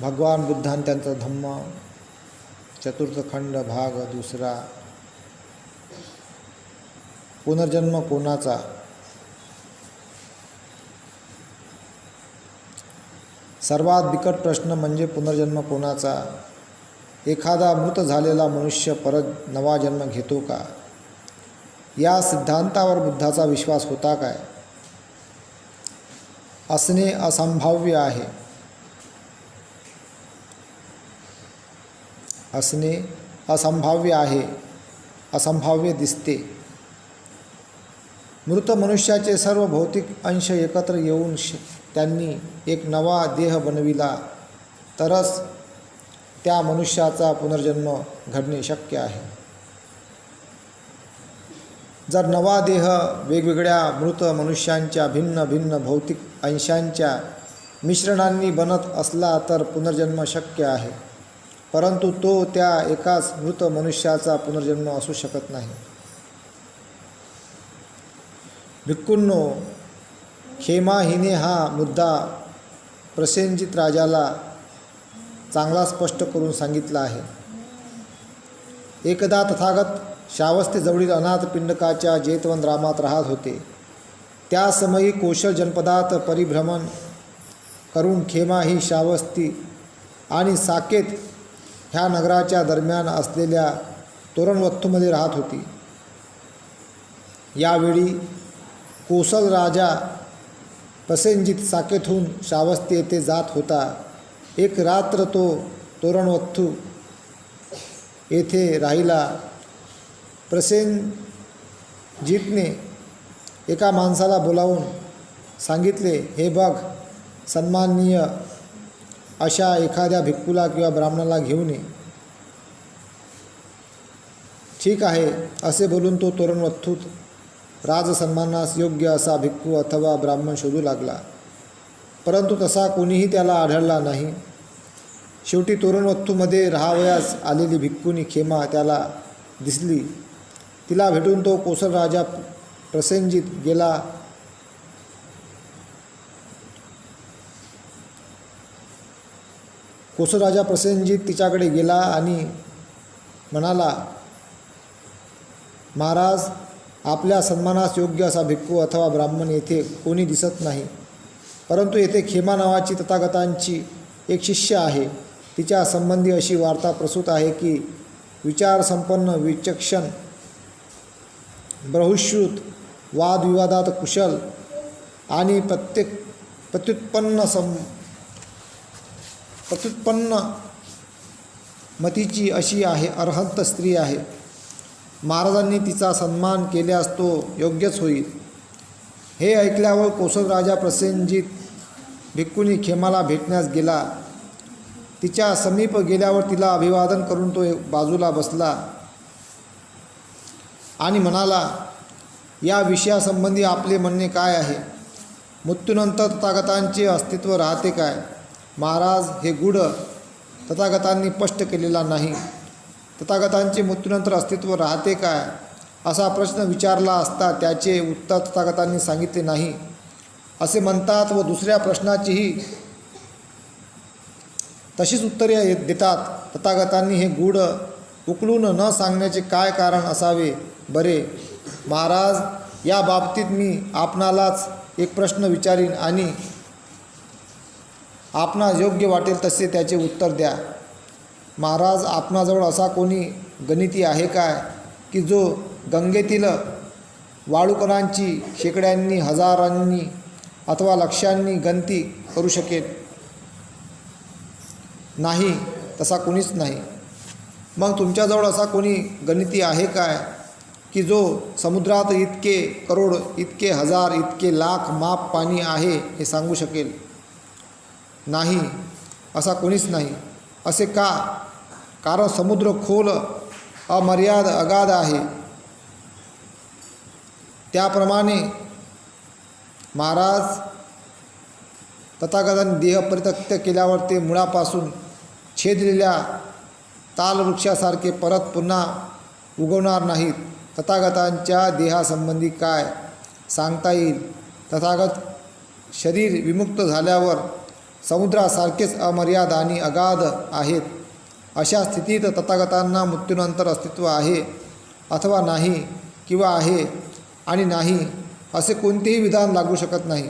भगवान बुद्धान त्यांचा धम्म चतुर्थखंड भाग दुसरा. पुनर्जन्म कोणाचा? सर्वात बिकट प्रश्न म्हणजे पुनर्जन्म कोणाचा? एखादा मृत झालेला मनुष्य परत नवा जन्म घेतो का? या सिद्धांतावर बुद्धाचा विश्वास होता काय? असणे असंभाव्य आहे. असणे असंभाव्य आहे असंभाव्य दिसते. मृत मनुष्याचे सर्व भौतिक अंश एकत्र येऊन श त्यांनी एक नवा देह बनविला. तरच त्या मनुष्याचा पुनर्जन्म घडणे शक्य आहे. जर नवा देह वेगवेगळ्या मृत मनुष्यांच्या भिन्न भिन्न भौतिक अंशांच्या मिश्रणांनी बनत असला तर पुनर्जन्म शक्य आहे. परंतु तो त्या एकाच मृत मनुष्याचा पुनर्जन्म असू शकत नाही. भिक्कूंनो खेमा हिने हा मुद्दा प्रसेनजित राजाला चांगला स्पष्ट करून सांगितला आहे. एकदा तथागत शावस्तीजवळील अनाथ पिंडकाच्या जेतवन रामात राहत होते. त्यासमयी कोशल कौशल जनपदात परिभ्रमण करून खेमा ही शावस्ती आणि साकेत ह्या नगराच्या दरम्यान असलेल्या तोरणवत्थूमध्ये राहत होती. यावेळी कोसल राजा पसेंजित साकेतहून शावस्ती येथे जात होता. एक रात्र तो तोरणवत्थू येथे राहिला. प्रसेनजितने एका माणसाला बोलावून सांगितले हे बघ सन्माननीय अशा एखाद्या भिक्खूला किंवा ब्राह्मणाला घेऊन ये. ठीक आहे असे बोलून तो तोरणवत्थूत राजसन्मानास योग्य असा भिक्खू अथवा ब्राह्मण शोधू लागला. परंतु तसा कोणीही त्याला आढळला नाही. शेवटी तोरणवत्थूमध्ये राहावयास आलेली भिक्खूनी खेमा त्याला दिसली. तिला भेटून तो कोसल राजा प्रसेनजित गेला. कोसुराजा प्रसेनजीत तिच्याकडे गेला आणि म्हणाला महाराज आपल्या सन्मानास योग्य असा भिक्खू अथवा ब्राह्मण येथे कोणी दिसत नाही. परंतु येथे खेमा नावाची तथागतांची एक शिष्य आहे. तिच्या संबंधी अशी वार्ता प्रसूत आहे की विचारसंपन्न विचक्षण बहुश्रुत वादविवादात कुशल आणि प्रत्येक प्रत्युत्पन्न सम प्रत्युत्पन्न मतीची अशी आहे अर्हंत स्त्री आहे. महाराजांनी तिचा सन्मान केल्यास तो योग्यच होईल. हे ऐकल्यावर कोसल राजा भिक्कुनी खेमाला भेटण्यास गेला. तिच्या समीप गेल्यावर तिला अभिवादन करून तो एक बाजूला बसला आणि म्हणाला या विषयासंबंधी आपले म्हणणे काय आहे? मृत्यूनंतर तथागतांचे अस्तित्व राहते काय? महाराज हे गुढ तथागतांनी स्पष्ट केलेला नाही. तथागतांचे मृत्यूनंतर अस्तित्व राहते काय? असा प्रश्न विचारला असता त्याचे उत्तर तथागतांनी सांगितले नाही. असे म्हणतात व दुसऱ्या प्रश्नाचीही तशीच उत्तरे देतात. तथागतांनी हे गूढ उकलून न सांगण्याचे काय कारण असावे? बरे महाराज या बाबतीत मी आपणालाच एक प्रश्न विचारीन आणि आपणा योग्य वाटेल तसे त्याचे उत्तर द्या. महाराज आपणाजवळ असा कोणी गणिती आहे काय की जो गंगेतील वाळूकणांची शेकड्यांनी हजारांनी अथवा लक्षांनी गणती करू शकेल? नाही तसा कोणीच नाही. मग तुमच्याजवळ असा कोणी गणिती आहे काय की जो समुद्रात इतके करोड इतके हजार इतके लाख माप पाणी आहे हे सांगू शकेल? नाही असा कोणीच नाही. असे का? कारण समुद्र खोल अमर्याद अगाध आहे. त्याप्रमाणे महाराज तथागतांनी देह परित्यक्त केल्यावर ते मुळापासून छेदलेल्या तालवृक्षासारखे परत पुन्हा उगवणार नाहीत. तथागतांच्या देहासंबंधी काय सांगता येईल? तथागत शरीर विमुक्त झाल्यावर समुद्रासारखेच अमर्याद आणि अगाध आहेत. अशा स्थितीत तथागतांना मृत्यूनंतर अस्तित्व आहे अथवा नाही किंवा आहे आणि नाही असे कोणतेही विधान लागू शकत नाही.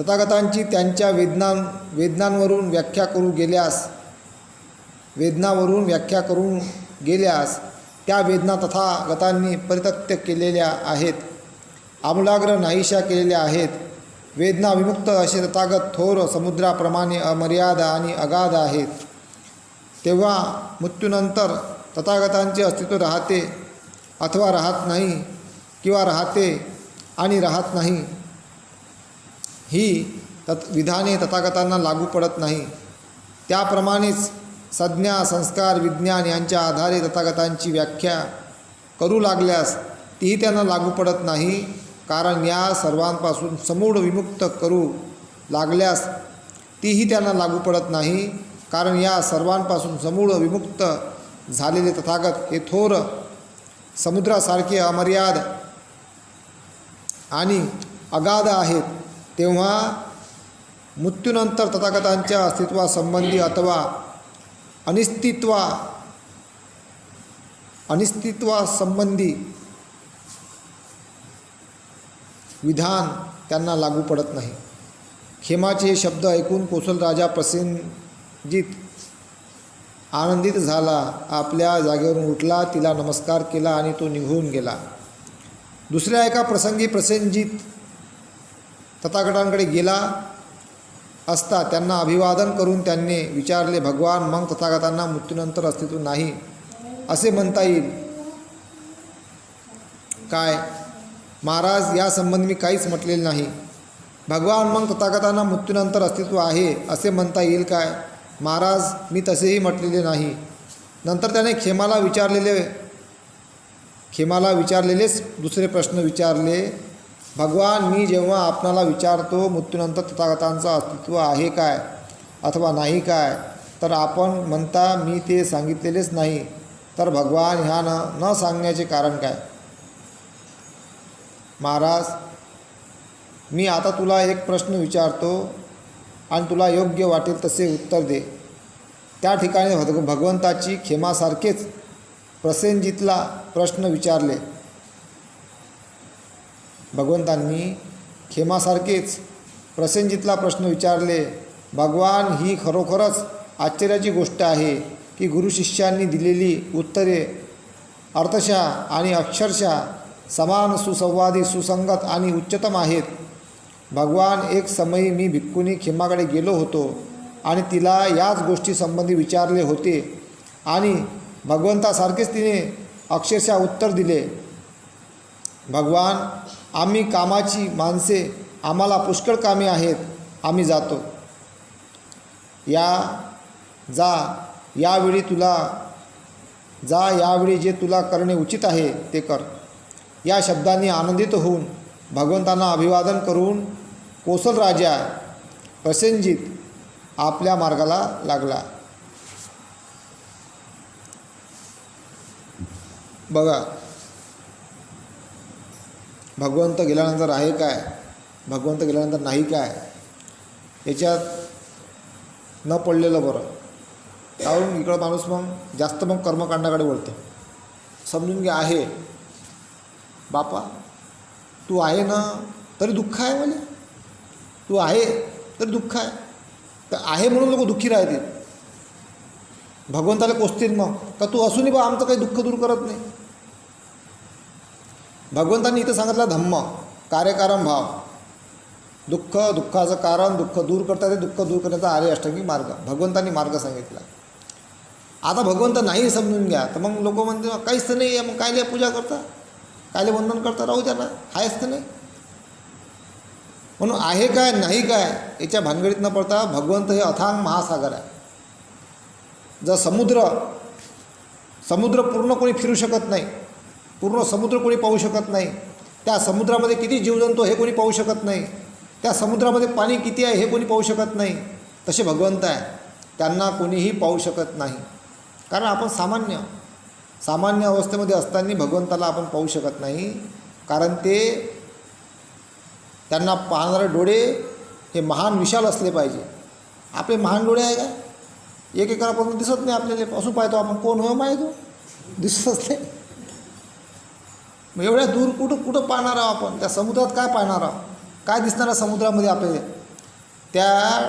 तथागतांची त्यांच्या वेदनां वेदनांवरून व्याख्या करू गेल्यास वेदनावरून व्याख्या करून गेल्यास त्या वेदना तथागतांनी परित्यक्त केलेल्या आहेत. आमूलाग्र नाहीशा केलेल्या आहेत. वेदना विमुक्त असे तथागत थोर समुद्राप्रमाणे अमर्याद आणि अगाध आहेत. तेव्हा मृत्यूनंतर तथागतांचे अस्तित्व राहते अथवा राहत नाही किंवा राहते आणि राहत नाही. ही तत् विधाने तथागतांना लागू पडत नाही. त्याप्रमाणेच संज्ञा संस्कार विज्ञान यांच्या आधारे तथागतांची व्याख्या करू लागल्यास तीही त्यांना लागू पडत नाही. कारण या सर्वांपासून समूळ विमुक्त करू लागल्यास तीही त्यांना लागू पडत नाही. कारण या सर्वांपासून समूळ विमुक्त झालेले तथागत हे थोर समुद्रासारखे अमर्याद आणि अगाध आहेत. तेव्हा मृत्यूनंतर तथागतांच्या अस्तित्वासंबंधी अथवा अनिस्तित्वा अनिस्तित्वासंबंधी विधान त्यांना लागू पडत नाही. खेमाचे हे शब्द ऐकून कोसल राजा प्रसेनजित आनंदित झाला. आपल्या जागेवरून उठला तिला नमस्कार केला आणि तो निघून गेला. दुसऱ्या एका प्रसंगी प्रसेनजित तथागटांकडे गेला असता त्यांना अभिवादन करून त्यांनी विचारले भगवान मग तथागतांना मृत्यूनंतर अस्तित्व नाही? असे म्हणता येईल. काय? महाराज यासंबंधी मी काहीच म्हटलेले नाही. भगवान मग तथागतांना मृत्यूनंतर अस्तित्व आहे असे म्हणता येईल काय? महाराज मी तसेही म्हटलेले नाही. नंतर त्याने खेमाला विचारलेले खेमाला विचारलेलेच दुसरे प्रश्न विचारले भगवान मी जेव्हा आपणाला विचारतो मृत्यूनंतर तथागतांचं अस्तित्व आहे काय? अथवा नाही काय? तर आपण म्हणता मी ते सांगितलेलेच नाही. तर भगवान ह्या न न सांगण्याचे कारण काय? महाराज मी आता तुला एक प्रश्न विचारतो आणि तुला योग्य वाटेल तसे उत्तर दे. त्या ठिकाणी भग भगवंताची खेमासारखेच प्रसेनजितला प्रश्न विचारले. भगवंतांनी खेमासारखेच प्रसेनजितला प्रश्न विचारले भगवान ही खरोखरच आश्चर्याची गोष्ट आहे की गुरुशिष्यांनी दिलेली उत्तरे अर्थशः आणि अक्षरशः समान सुसंवादी सुसंगत आणि उच्चतम आहेत. भगवान एक समयी मी भिक्कुनी खिम्माकडे गेलो होतो आणि तिला याच गोष्टीसंबंधी विचारले होते आणि भगवंतासारखेच तिने अक्षरशः उत्तर दिले. भगवान आम्ही कामाची माणसे आम्हाला पुष्कळ कामे आहेत आम्ही जातो. या जा यावेळी तुला जा यावेळी जे तुला करणे उचित आहे ते कर. या शब्दांनी आनंदित होऊन भगवंतांना अभिवादन करून कोसल राजा प्रसेनजित आपल्या मार्गाला लागला. बघा भगवंत गेल्यानंतर आहे काय? भगवंत गेल्यानंतर नाही काय? याच्यात न पडलेलं बरं. कारण इकडं माणूस मग जास्त मग कर्मकांडाकडे वळतो. समजून घ्या आहे. बापा तू आहे ना तरी दुःख आहे मला तू आहे तरी दुःख आहे. तर आहे म्हणून लोक दुःखी राहतील. भगवंताला कोसतील मग. का तू असूनही बा आमचं काही दुःख दूर करत नाही? भगवंतांनी इथं सांगितलं धम्म कार्यकारण भाव. दुःख दुःखाचं कारण दुःख दूर करता ते दुःख दूर करण्याचा आर्य अष्टांगी मार्ग. भगवंतांनी मार्ग सांगितला. आता भगवंत नाही समजून घ्या तर मग लोक म्हणते काहीच तर नाही आहे मग कायले पूजा करता? कायले वंदन करता राहू द्या ना आहेच तर नाही? म्हणून आहे काय नाही काय याच्या भानगडीत न पडता भगवंत हे अथांग महासागर आहे. जर समुद्र समुद्र पूर्ण कोणी फिरू शकत नाही पूर्ण समुद्र कोणी पाहू शकत नाही त्या समुद्रामध्ये किती जीवजंतू हे कोणी पाहू शकत नाही त्या समुद्रामध्ये पाणी किती आहे हे कोणी पाहू शकत नाही तसे भगवंत आहे त्यांना कोणीही पाहू शकत नाही. कारण आपण सामान्य सामान्य अवस्थेमध्ये असताना भगवंताला आपण पाहू शकत नाही. कारण ते त्यांना पाहणारे डोळे हे महान विशाल असले पाहिजे. आपले महान डोळे आहे का? एक एकरापासून दिसत नाही आपल्याला. असू पाहतो आपण. कोण हो माहितो? दिसतच नाही. मग एवढ्या दूर कुठं कुठं पाहणार आहोत आपण? त्या समुद्रात काय पाहणार आहोत? काय दिसणार आहे समुद्रामध्ये आपल्याला? त्या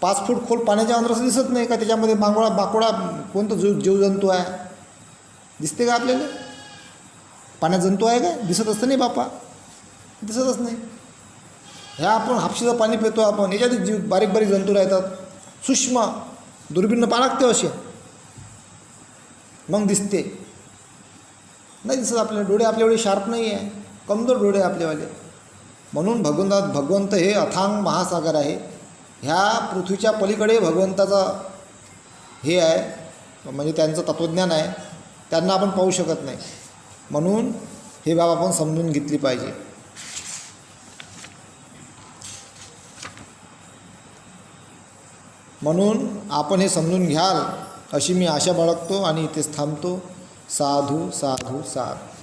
पाच फूट खोल पाण्याच्या अंदर असं दिसत नाही का? त्याच्यामध्ये मांगोळा माकोळा कोणतं जीव जीवजंतू आहे? दिसते का आपल्याला? पाण्यात जंतू आहे का दिसत असतं नाही बापा दिसतच नाही. ह्या आपण हापशीचं पाणी पितो आपण. याच्यात जीव बारीक बारीक जंतू राहतात. सूक्ष्म दुर्बीणनं पाहा लागते असे. मग दिसते. नाही दिसत आपल्याला. डोळे आपल्या एवढे शार्प नाही आहे कमजोर डोळे आपल्यावाले. म्हणून भगवंतात भगवंत हे अथांग महासागर आहे. ह्या पृथ्वीच्या पलीकडे भगवंताचा हे आहे. म्हणजे त्यांचं तत्त्वज्ञान आहे. त्यांना आपण पाहू शकत नाही. म्हणून हे बाब आपण समजून घेतली पाहिजे. म्हणून आपण हे समजून घ्याल अशी मी आशा बाळगतो आणि इथेच थांबतो. साधू साधू साधू.